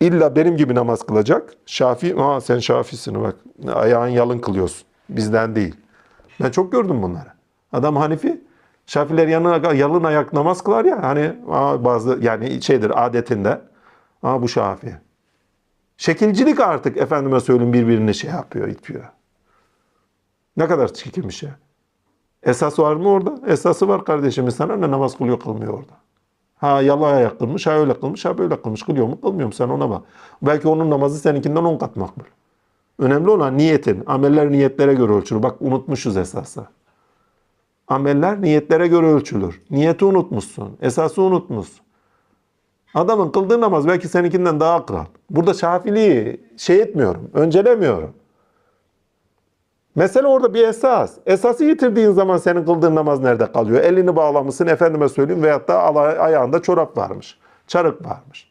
illa benim gibi namaz kılacak. Şafi, aa sen Şafisin bak ayağın yalın kılıyorsun. Bizden değil. Ben çok gördüm bunları. Adam Hanifi, Şafiler yanına yalın ayak namaz kılar ya hani aa, bazı yani şeydir adetinde. Aa bu Şafi. Şekilcilik artık efendime söyleyeyim birbirini şey yapıyor, itiyor. Ne kadar çirkin bir şey. Esas var mı orada? Esası var kardeşimiz sana ne namaz kılıyor kılmıyor orada. Ha yalı ayak kılmış, ha öyle kılmış, ha böyle kılmış. Kılıyor mu kılmıyor mu sen ona bak. Belki onun namazı seninkinden on kat makbul. Önemli olan niyetin. Ameller niyetlere göre ölçülür. Bak unutmuşuz esası. Ameller niyetlere göre ölçülür. Niyeti unutmuşsun. Esası unutmuşsun. Adamın kıldığı namaz belki seninkinden daha kral. Burada şafiliği şey etmiyorum, öncelemiyorum. Mesele orada bir esas. Esası yitirdiğin zaman senin kıldığın namaz nerede kalıyor? Elini bağlamışsın efendime söyleyeyim veyahut da ayağında çorap varmış. Çarık varmış.